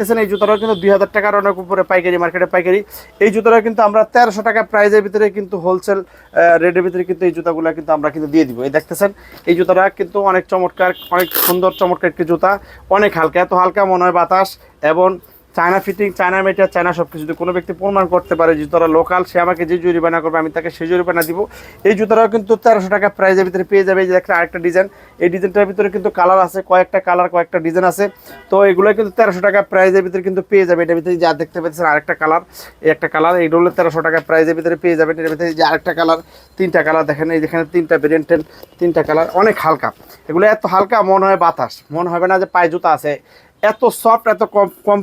দেখতেছেন, এই জুতোটা কিন্তু দুই হাজার টাকার অনেক উপরে পাইকারি মার্কেটে পাইকারি। এই জুতোটা কিন্তু আমরা তেরোশো টাকা প্রাইজের ভিতরে কিন্তু হোলসেল রেটের ভিতরে কিন্তু এই জুতাগুলো কিন্তু আমরা কিন্তু দিয়ে দিব। এই দেখতেছেন, এই জুতোটা কিন্তু অনেক চমৎকার, অনেক সুন্দর, চমৎকার একটি জুতা। অনেক হালকা, এত হালকা মনে হয় বাতাস এবং China fitting, China matter China সব কিছু কোনো ব্যক্তি প্রমাণ করতে পারে যে জুতোটা লোকাল সে আমাকে যে জরিমানা করবে, আমি তাকে সেই জরিমানা দিব। এই জুতোটাও কিন্তু তেরোশো টাকা প্রাইজের ভিতরে পেয়ে যাবে। যে একটা আরেকটা ডিজাইন এই ডিজাইনটার ভিতরে কিন্তু কালার আছে, কয়েকটা কালার কয়েকটা ডিজাইন আছে। তো এগুলো কিন্তু তেরোশো টাকা প্রাইজের ভিতরে কিন্তু পেয়ে যাবে। এটার ভিতরে যা দেখতে পাচ্ছেন আরেকটা কালার এই একটা কালার এইগুলো হলো তেরোশো টাকা প্রাইজের ভিতরে পেয়ে যাবেন এটার ভিতরে যে আরেকটা কালার তিনটা কালার দেখেন, এই যেখানে তিনটা ভেরিয়েন্টের তিনটা কালার অনেক হালকা। এগুলো এত হালকা মনে হয় বাতাস, মনে হবে না যে পায়ে জুতা আছে। এত সফট এত কম কম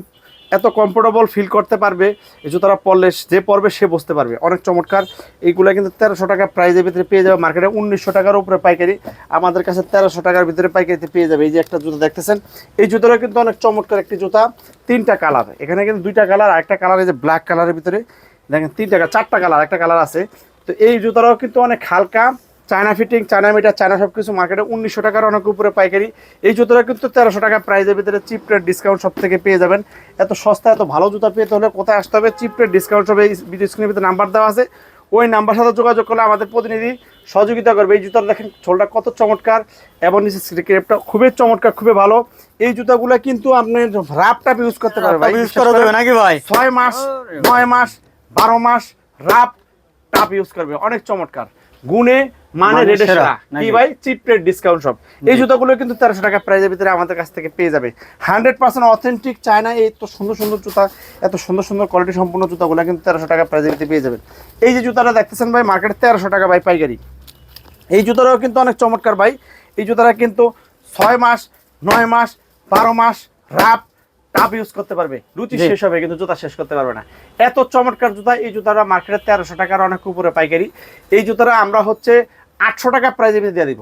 এত কমফোর্টেবল ফিল করতে পারবে, এই জুতোটা পরলে যে পরবে সে বুঝতে পারবে। অনেক চমৎকার। এইগুলো কিন্তু তেরোশো টাকা প্রাইজের ভিতরে পেয়ে যাবে মার্কেটে উনিশশো টাকার উপরে পাইকারি। আমাদের কাছে তেরোশো টাকার ভিতরে পাইকারিতে পেয়ে যাবে। এই যে একটা জুতো দেখতেছেন, এই জুতোটা কিন্তু অনেক চমৎকার একটি জুতা। তিনটা কালার এখানে কিন্তু দুইটা কালার আর একটা কালার এই যে ব্ল্যাক কালারের ভিতরে। দেখেন, তিনটা চারটা কালার একটা কালার আছে। তো এই জুতোটাও কিন্তু অনেক হালকা। China fitting China meter China সব কিছু মার্কেটে উনিশশো টাকার অনেক উপরে পাইকারি। এই জুতোটা কিন্তু তেরোশো টাকা প্রাইজের ভিতরে চিপ রেট ডিসকাউন্ট সব থেকে পেয়ে যাবেন। এত সস্তা এত ভালো জুতা পেতে হলে কোথায় আসতে হবে? চিপ রেট ডিসকাউন্ট সব এই স্ক্রিনের ভিতরে নাম্বার দেওয়া আছে। ওই নাম্বার সাথে যোগাযোগ করলে আমাদের প্রতিনিধি সহযোগিতা করবে। এই জুতাটা দেখেন ছোলটা কত চমৎকার এবং নিচে ক্রেপটা খুবই চমৎকার খুবই ভালো। এই জুতাগুলো কিন্তু আপনি রাপ টাপ ইউজ করতে পারবেন ইউজ করা যাবে নাকি ভাই? ছয় মাস নয় মাস বারো মাস রাপ টাপ ইউজ করবে। অনেক চমৎকার। গুণে মানে মানে সেরা, সেরা। কি? ভাই? চিপ রেট ডিসকাউন্ট সব। এই জুতাগুলো কিন্তু তেরোশো টাকা প্রাইজের ভিতরে আমাদের কাছ থেকে পেয়ে যাবে। হান্ড্রেড পার্সেন্ট অথেন্টিক চায়না এই তো সুন্দর সুন্দর জুতা এত সুন্দর সুন্দর কোয়ালিটি সম্পূর্ণ জুতাগুলো কিন্তু তেরোশো টাকা প্রাইজের ভিতরে পেয়ে যাবেন। এই যে জুতাটা দেখতেছেন ভাই মার্কেটে তেরোশো টাকা ভাই পাইকারি। এই জুতাটাও কিন্তু অনেক চমৎকার ভাই। এই জুতাটা কিন্তু ছয় মাস নয় মাস বারো মাস রাপ টাপ ইউজ করতে পারবে। রুচি শেষ হবে কিন্তু জুতা শেষ করতে পারবে না। এত চমৎকার জুতা এই জুতাটা মার্কেটে তেরোশো টাকার অনেক উপরে পাইকারি। এই জুতাটা আমরা হচ্ছে আটশো টাকা প্রাইজে দিয়ে দিব।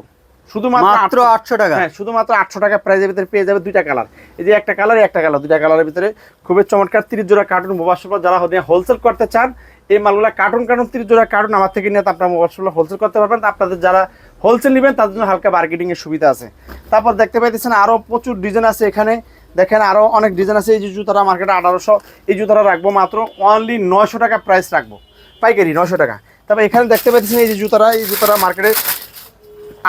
শুধুমাত্র আটশো টাকা। হ্যাঁ শুধুমাত্র আটশো টাকা প্রাইজের ভিতরে পেয়ে যাবে দুইটা কালার এই যে একটা কালার একটা কালার দুইটা কালারের ভিতরে খুবই চমৎকার তিরিশ জোড়া কার্টুন মোবাইল যারা হোলসেল করতে চান এই মালগুলা কার্টুন কার্টুন তিরিশ জোড়া কার্টুন আমার থেকে নিয়ে আপনার মোবাইল হোলসেল করতে পারবেন। আপনাদের যারা হোলসেল নেবেন তাদের জন্য হালকা মার্কেটিং এর সুবিধা আছে। তারপর দেখতে পাইতেছেন আরও প্রচুর ডিজাইন আছে এখানে। দেখেন আরও অনেক ডিজাইন আছে। এই যে জুতাটা মার্কেটে আঠারোশো এই জুতাটা রাখব মাত্র অনলি নয়শো টাকা প্রাইস রাখব। পাইকারি নয়শো টাকা। তারপর এখানে দেখতে পাইতেছেন এই যে জুতাটা এই জুতাটা মার্কেটে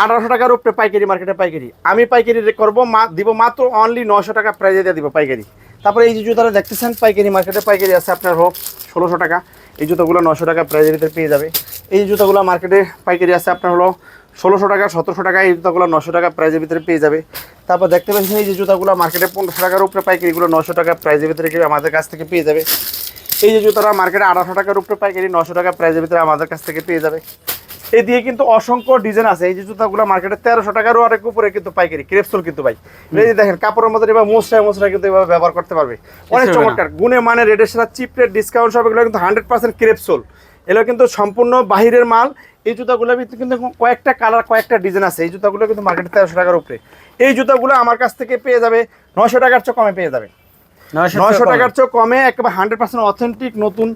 আঠারোশো টাকার উপরে পাইকারি মার্কেটে পাইকারি। আমি পাইকারি করব, মা, দিব মাত্র অনলি নশো টাকা প্রাইজে দিয়ে দিব পাইকারি। তারপরে এই যে জুতাটা দেখতেছেন, পাইকারি মার্কেটে পাইকারি আছে আপনার হোক ষোলোশো টাকা। এই জুতোগুলো নশো টাকা প্রাইজের ভিতরে পেয়ে যাবে। এই জুতোগুলো মার্কেটে পাইকারি আছে আপনার হলো ষোলোশো টাকা, সতেরোশো টাকা, এই জুতোগুলো নশো টাকা প্রাইজের ভিতরে পেয়ে যাবে। তারপর দেখতে পাচ্ছেন এই যে জুতাগুলো মার্কেটে পনেরোশো টাকার উপরে পাইকারিগুলো নশো টাকা প্রাইজের ভিতরে আমাদের কাছ থেকে পেয়ে যাবে। এই যে জুতোটা মার্কেটে আঠারোশো টাকার উপরে পাইকারি নশো টাকা প্রাইজের ভিতরে আমাদের কাছ থেকে পেয়ে যাবে। এই দিয়ে কিন্তু অসংখ্য ডিজাইন আছে। এই যে জুতাগুলো মার্কেটে তেরোশো টাকারও অনেক উপরে কিন্তু পাইকারি ক্রেপসুল কিন্তু ভাই। এই যে দেখেন কাপড়ের মধ্যে এবার মোসরা মোসরা কিন্তু এভাবে ব্যবহার করতে পারবে। অনেক চমৎকার। গুণে মানে রেটের সাথে চিপ রেট ডিসকাউন্ট সব এগুলো কিন্তু হান্ড্রেড পার্সেন্ট ক্রেপসোল এগুলো কিন্তু সম্পূর্ণ বাহিরের মাল। এই জুতাগুলো কিন্তু কয়েকটা কালার কয়েকটা ডিজাইন আছে। এই জুতাগুলো কিন্তু মার্কেটে তেরোশো টাকার উপরে। এই জুতাগুলো আমার কাছ থেকে পেয়ে যাবে। নশো টাকার চেয়ে কমে পেয়ে যাবে। নয়শো টাকার চেয়ে কমে একেবারে হান্ড্রেড পার্সেন্ট অথেন্টিক নতুন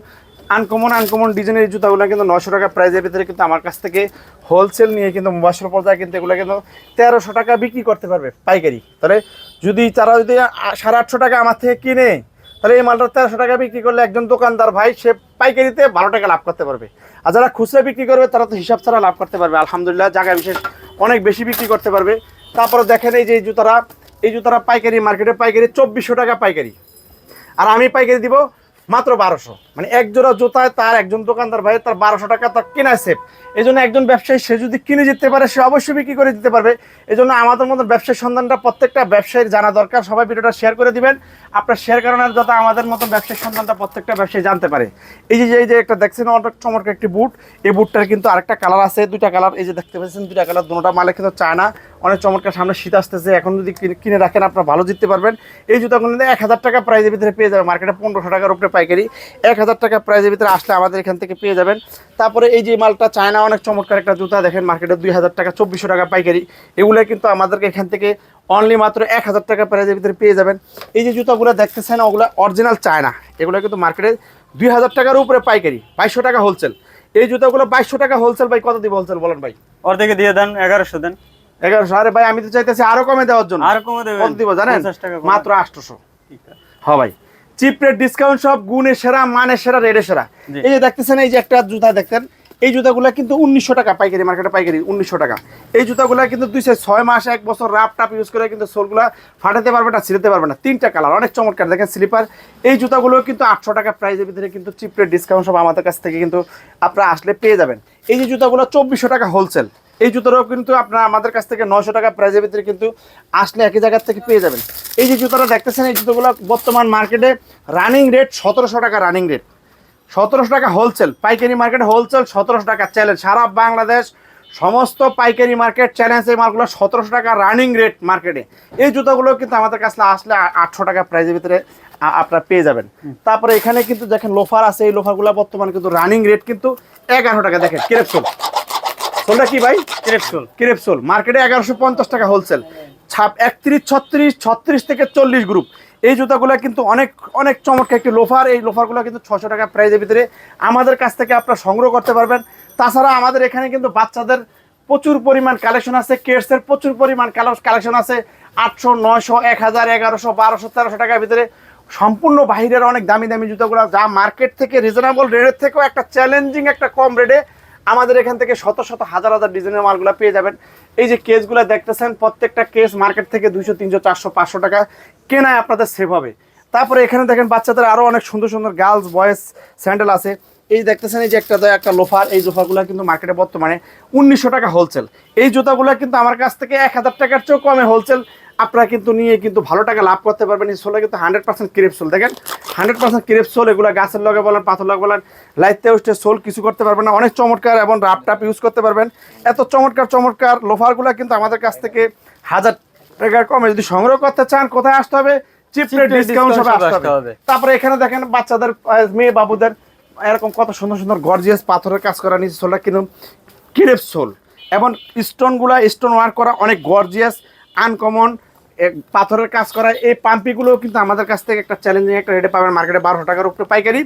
আনকমন আনকমন ডিজাইনের এই জুতাগুলো কিন্তু নশো টাকা প্রাইজের ভিতরে কিন্তু আমার কাছ থেকে হোলসেল নিয়ে কিন্তু মুবাসর পর্যায়ে কিন্তু এগুলো কিন্তু তেরোশো টাকা বিক্রি করতে পারবে পাইকারি। তাহলে যদি তারা যদি সাড়ে আটশো টাকা আমার থেকে কিনে তাহলে এই মালটা তেরোশো টাকা বিক্রি করলে একজন দোকানদার ভাই সে পাইকারিতে বারো টাকা লাভ করতে পারবে। আর যারা খুচরা বিক্রি করবে তারা তো হিসাব ছাড়া লাভ করতে পারবে। আলহামদুলিল্লাহ জায়গা বিশেষ অনেক বেশি বিক্রি করতে পারবে। তারপরে দেখেন এই যে এই জুতারা এই জুতারা পাইকারি মার্কেটে পাইকারি চব্বিশশো টাকা পাইকারি। আর আমি পাইকারি দিব মাত্র বারোশো। মানে এক জোড়া জুতায় তার একজন দোকানদার ভাই তার বারোশো টাকা তার কেনা সেফ এই জন্য একজন ব্যবসায়ী, সে যদি কিনে যেতে পারে, সে অবশ্যই বিক্রি করে দিতে পারবে। এই জন্য আমাদের মতো ব্যবসায়ী সন্ধানটা প্রত্যেকটা ব্যবসায়ীর জানা দরকার। সবাই ভিডিওটা শেয়ার করে দিবেন। আপনার শেয়ার করানোর যাতে আমাদের মতো ব্যবসায়ী সন্ধানটা প্রত্যেকটা ব্যবসায়ী জানতে পারে। এই যে এই যে একটা দেখছেন, অনেক চমৎকার একটি বুট এই বুটটার কিন্তু আরেকটা কালার আছে, দুইটা কালার এই যে দেখতে পাচ্ছেন, দুইটা কালার দুটোটা মালে কিন্তু চায় না অনেক চমৎকার, সামনে শীত আসতেছে। এখন যদি কিনে- রাখেন, আপনারা ভালো জিততে পারবেন। এই জুতাগুলো এক হাজার টাকা প্রাইজের ভিতরে পেয়ে যাবেন। মার্কেটে পনেরোশো টাকার উপরে পাইকারি। এক হাজার হাজার টাকা প্রাইজের ভিতরে আসলে আমাদের এখান থেকে পেয়ে যাবেন। তারপরে এই যে মালটা চায়না অনেক চমৎকার একটা জুতা দেখেন মার্কেটে দুই হাজার টাকা চব্বিশশো টাকা পাইকারি। এগুলো কিন্তু আমাদেরকে এখান থেকে অনলি মাত্র এক হাজার টাকা প্রাইজের ভিতরে পেয়ে যাবেন। এই যে জুতাগুলো দেখতেছেন ওগুলো অরিজিনাল চায়না। এগুলো কিন্তু মার্কেটে দুই হাজার টাকার উপরে পাইকারি বাইশশো টাকা হোলসেল এই জুতাগুলো বাইশশো টাকা হোলসেল ভাই কত দিব হোলসেল বলেন ভাই? অর্ধেকে দিয়ে দেন এগারোশো দেন। এগারোশো আরে ভাই আমি তো চাইতেছি আরও কমে দেওয়ার জন্য। আর কমে কত দিব জানেন? 50 টাকা কমে। মাত্র আটশোশো। হ্যাঁ ভাই। চিপ রেট ডিসকাউন্ট সব গুণে সেরা মানে সেরা রেডের সেরা। এই যে দেখতেছেন এই যে একটা জুতা দেখতেন এই জুতাগুলো কিন্তু উনিশশো টাকা পাইকারি মার্কেটে পাইকারি উনিশশো টাকা। এই জুতাগুলো কিন্তু দুই ছয় মাস এক বছর রাফ টাপ ইউজ করে কিন্তু সোলগুলো ফাটাতে পারবে না ছিঁড়তে পারবে না। তিনটা কালার অনেক চমৎকার। দেখেন স্লিপার এই জুতাগুলো কিন্তু আটশো টাকা প্রাইসের ভিতরে কিন্তু চিপ রেট ডিসকাউন্ট সব আমাদের কাছ থেকে কিন্তু আপনারা আসলে পেয়ে যাবেন। এই যে জুতাগুলো চব্বিশশো টাকা হোলসেল এই জুতোটাও কিন্তু আপনারা আমাদের কাছ থেকে নশো টাকা প্রাইজের ভিতরে কিন্তু আসলে একই জায়গার থেকে পেয়ে যাবেন। এই যে জুতোটা দেখতেছেন এই জুতোগুলো বর্তমান মার্কেটে রানিং রেট সতেরোশো টাকা রানিং রেট সতেরোশো টাকা হোলসেল পাইকারি মার্কেট হোলসেল সতেরোশো টাকা চ্যালেঞ্জ সারা বাংলাদেশ সমস্ত পাইকারি মার্কেট চ্যালেঞ্জ এই মালগুলো সতেরোশো টাকা রানিং রেট মার্কেটে এই জুতোগুলো কিন্তু আমাদের কাছে আসলে আটশো টাকা প্রাইজের ভিতরে আপনারা পেয়ে যাবেন। তারপরে এখানে কিন্তু দেখেন লোফার আছে এই লোফারগুলো বর্তমান কিন্তু রানিং রেট কিন্তু এগারো টাকা। দেখেন কেরেপসোল সোলটা কি ভাই? ক্রেপসুল। ক্রেপসোল। মার্কেটে এগারোশো পঞ্চাশ টাকা হোলসেল ছাপ একত্রিশ ছত্রিশ ছত্রিশ থেকে চল্লিশ গ্রুপ এই জুতাগুলো কিন্তু অনেক অনেক চমৎকার একটি লোফার এই লোফারগুলো কিন্তু ছশো টাকা প্রাইজের ভিতরে আমাদের কাছ থেকে আপনারা সংগ্রহ করতে পারবেন। তাছাড়া আমাদের এখানে কিন্তু বাচ্চাদের প্রচুর পরিমাণ কালেকশন আছে কেটসের প্রচুর পরিমাণ কালেকশন আছে। আটশো নয়শো এক হাজার এগারোশো বারোশো তেরোশো টাকার ভিতরে সম্পূর্ণ বাহিরের অনেক দামি দামি জুতাগুলো যা মার্কেট থেকে রিজনেবল রেটের থেকেও একটা চ্যালেঞ্জিং একটা কম রেটে আমাদের এখান থেকে শত শত হাজার হাজার ডিজাইনের মালগুলো পেয়ে যাবেন। এই যে কেসগুলো দেখতেছেন, প্রত্যেকটা কেস মার্কেট থেকে দুইশো, তিনশো, চারশো, পাঁচশো টাকা কেনায় আপনাদের সেভ হবে। তারপরে এখানে দেখেন বাচ্চাদের আরও অনেক সুন্দর সুন্দর গার্লস বয়েজ স্যান্ডেল আছে। এই দেখতেছেন এই যে একটা একটা লোফার এই লোফারগুলো কিন্তু মার্কেটে বর্তমানে উনিশশো টাকা হোলসেল এই জুতাগুলো কিন্তু আমার কাছ থেকে এক হাজার টাকার চেয়েও কমে হোলসেল আপনারা কিন্তু নিয়ে কিন্তু ভালো টাকা লাভ করতে পারবেন। এই সোলে কিন্তু হান্ড্রেড পার্সেন্ট ক্রেপ সোল দেখেন হান্ড্রেড পার্সেন্ট ক্রেপ সোল এগুলো গাছের লগে বলেন পাথর লগে বলেন লাইতে উঠে সোল কিছু করতে পারবেন না। অনেক চমৎকার এবং রাপ টাপ ইউজ করতে পারবেন। এত চমৎকার চমৎকার লোফারগুলো কিন্তু আমাদের কাছ থেকে হাজার টাকার কমে যদি সংগ্রহ করতে চান কোথায় আসতে হবে? ডিসকাউন্ট সবে আসতে। তারপরে এখানে দেখেন বাচ্চাদের মেয়ে বাবুদের এরকম কত সুন্দর সুন্দর গর্জিয়াস পাথরের কাজ করা নিচে সোলটা কিনুন কিরেপ সোল এবং স্টোনগুলা স্টোন ওয়ার্ক করা অনেক গর্জিয়াস আনকমন পাথরের কাজ করা এই পাম্পিগুলো কিন্তু আমাদের কাছ থেকে একটা চ্যালেঞ্জিং একটা রেটে পাবেন মার্কেটে বারোশো টাকার উপরে পাইকারি।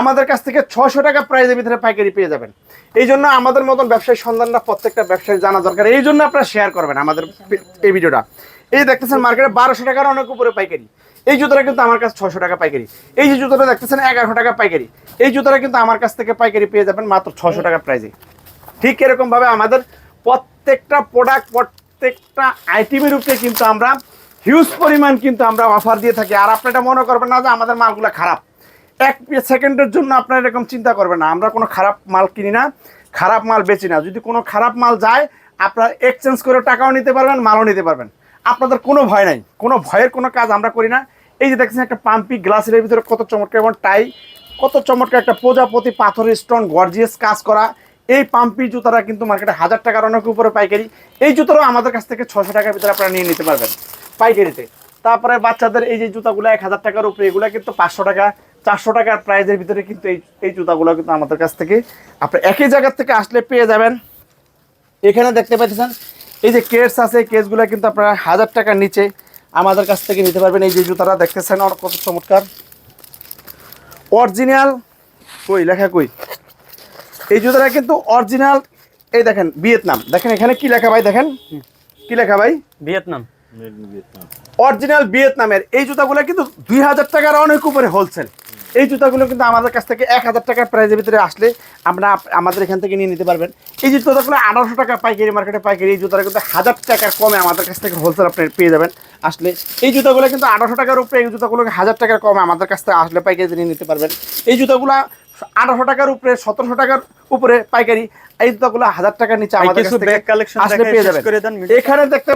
আমাদের কাছ থেকে ছশো টাকা প্রাইজের ভিতরে পাইকারি পেয়ে যাবেন। এই জন্য আমাদের মতন ব্যবসায়ী সন্ধানটা প্রত্যেকটা ব্যবসায়ী জানা দরকার। এই জন্য আপনারা শেয়ার করবেন আমাদের এই ভিডিওটা। এই দেখতেছেন মার্কেটে বারোশো টাকার অনেক উপরে পাইকারি। এই জুতোটা কিন্তু আমার কাছে ছশো টাকা পাইকারি। এই যে জুতোটা দেখতেছেন এগারোশো টাকা পাইকারি। এই জুতোটা কিন্তু আমার কাছ থেকে পাইকারি পেয়ে যাবেন মাত্র ছশো টাকা প্রাইজে ঠিক এরকম ভাবে আমাদের প্রত্যেকটা প্রোডাক্ট প্রত্যেকটা আইটেমের উপরে কিন্তু আমরা হিউজ পরিমাণ কিন্তু আমরা অফার দিয়ে থাকি। আর আপনি এটা মনে করবেন না যে আমাদের মালগুলো খারাপ। এক সেকেন্ডের জন্য আপনারা এরকম চিন্তা করবেন না। আমরা কোনো খারাপ মাল কিনি না, খারাপ মাল বেচি না। যদি কোনো খারাপ মাল যায়, আপনারা এক্সচেঞ্জ করে টাকাও নিতে পারবেন, মালও নিতে পারবেন। আপনাদের কোনো ভয় নাই। কোনো ভয়ের কোনো কাজ আমরা করি না। এই যে দেখছেন একটা পাম্পি গ্লাসের ভিতরে কত চমৎকার এবং টাই কত চমৎকার একটা প্রজাপতি পাথরের স্টোন গর্জিয়াস কাজ করা। এই পাম্পি জুতারা কিন্তু মার্কেটে হাজার টাকার অনেক উপরে পাইকারি। এই জুতোটাও আমাদের কাছ থেকে ছশো টাকার ভিতরে আপনারা নিয়ে নিতে পারবেন পাইকারিতে। তারপরে বাচ্চাদের এই যে জুতাগুলো এক হাজার টাকার উপরে, এগুলো কিন্তু পাঁচশো টাকা, চারশো টাকার প্রাইজের ভিতরে কিন্তু এই এই জুতাগুলো কিন্তু আমাদের কাছ থেকে আপনি একই জায়গার থেকে আসলে পেয়ে যাবেন। এখানে দেখতে পাচ্ছেন, এই যে কেস আছে কেসগুলো কিন্তু আপনারা হাজার টাকার নিচে আমাদের কাছ থেকে নিতে পারবেন। এই যে জুতাটা দেখতেছেন কত চমৎকার। অরিজিনাল কই, লেখা কই? এই জুতাটা কিন্তু অরিজিনাল এই দেখেন ভিয়েতনাম। দেখেন এখানে কি লেখা ভাই দেখেন? কি লেখা ভাই? ভিয়েতনাম। অরিজিনাল ভিয়েতনামের। এই জুতাগুলো কিন্তু দুই হাজার টাকার অনেক উপরে হোলসেল এই জুতাগুলো কিন্তু আমাদের কাছ থেকে এক হাজার টাকার প্রাইজের ভিতরে আসলে আমরা আমাদের এখান থেকে নিয়ে নিতে পারবেন। এই যে জুতাগুলো আঠারোশো টাকা পাইকারি মার্কেটে পাইকারি এই জুতাটা কিন্তু হাজার টাকার কমে আমাদের কাছ থেকে হোলসেল আপনি পেয়ে যাবেন। আসলে এই জুতাগুলো কিন্তু আঠারোশো টাকার উপরে এই জুতাগুলোকে হাজার টাকার কমে আমাদের কাছ থেকে আসলে পাইকারি নিয়ে নিতে পারবেন। এই জুতাগুলো আঠারোশো টাকার উপরে সতেরোশো টাকার উপরে পাইকারি এই জুতাগুলো হাজার টাকার নিচে আমাদের পেয়ে যাবেন। এখানে দেখতে